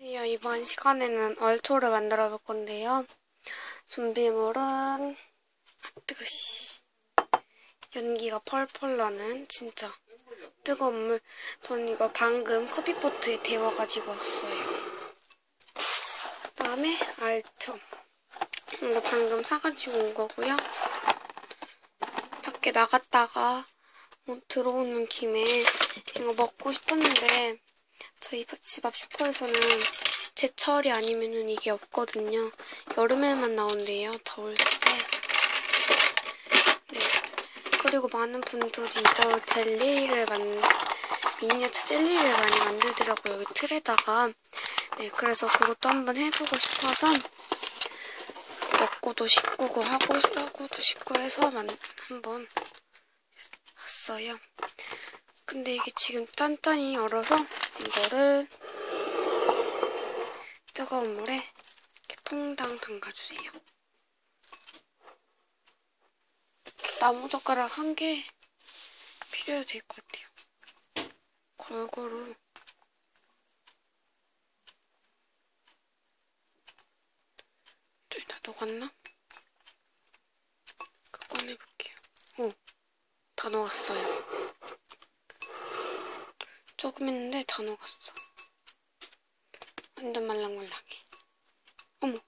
이번 시간에는 얼토를 만들어 볼 건데요. 준비물은 아 뜨거 씨 연기가 펄펄 나는 진짜 뜨거운 물. 전 이거 방금 커피포트에 데워가지고 왔어요. 그다음에 알토. 이거 방금 사가지고 온 거고요. 밖에 나갔다가 뭐 들어오는 김에 이거 먹고 싶었는데 저희 집 앞 슈퍼에서는 제철이 아니면은 이게 없거든요. 여름에만 나온대요. 더울 때. 네. 그리고 많은 분들이 이거 젤리를 만 미니어처 젤리를 많이 만들더라고요. 여기 틀에다가. 네, 그래서 그것도 한번 해보고 싶어서 먹고도 식구고 하고 하고도 식구 해서 만, 한번 했어요. 근데 이게 지금 단단히 얼어서 이거를 뜨거운 물에 이렇게 퐁당 담가주세요. 나무젓가락 한 개 필요해도 될 것 같아요. 골고루 저기 다 녹았나? 그 꺼내볼게요. 오, 다 녹았어요. 조금 했는데 다 녹았어. 완전 말랑말랑해. 어머.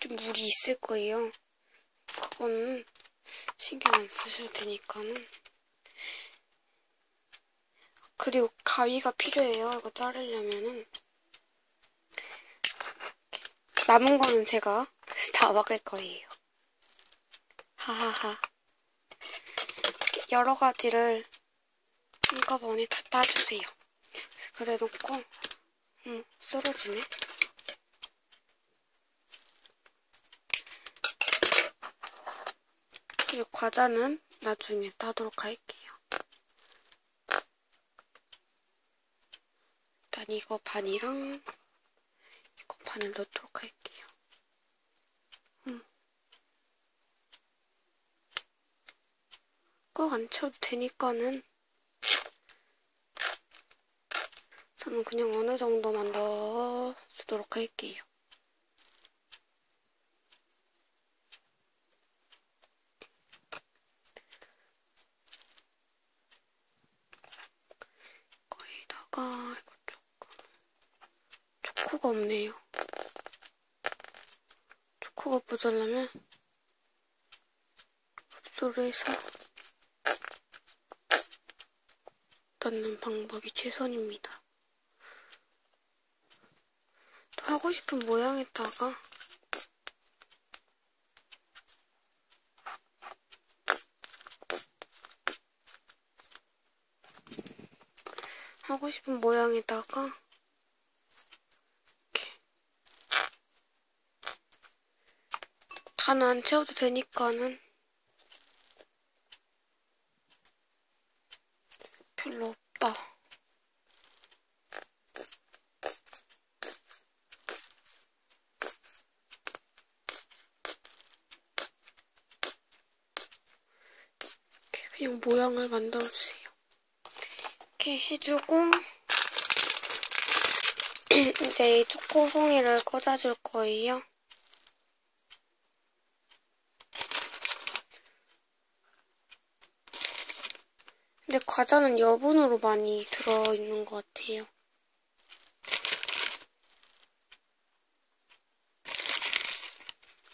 좀 물이 있을 거예요. 그거는 신경 안 쓰셔도 되니까는. 그리고 가위가 필요해요. 이거 자르려면은. 남은 거는 제가 다 먹을 거예요. 하하하. 여러 가지를 한꺼번에 다 따주세요. 그래 놓고, 음, 쓰러지네. 그리고 과자는 나중에 따도록 할게요. 일단 이거 반이랑 이거 반을 넣도록 할게요. 꼭안 쳐도 되니까는 저는 그냥 어느 정도만 넣어주도록 할게요. 거기다가 이거 조금 초코가 없네요. 초코가 모자라면 흡수를 해서 넣는 방법이 최선입니다. 또 하고 싶은 모양에다가 하고 싶은 모양에다가 이렇게 다는 안 채워도 되니까는 별로 없다. 이렇게 그냥 모양을 만들어주세요. 이렇게 해주고 이제 이 초코 송이를 꽂아줄 거예요. 근데 과자는 여분으로 많이 들어있는 것 같아요.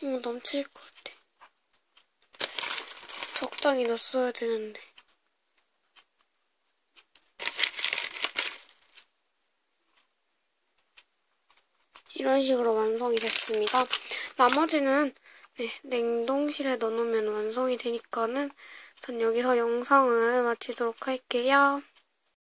이거 넘칠 것 같아. 적당히 넣었어야 되는데. 이런 식으로 완성이 됐습니다. 나머지는 네, 냉동실에 넣어놓으면 완성이 되니까는 전 여기서 영상을 마치도록 할게요.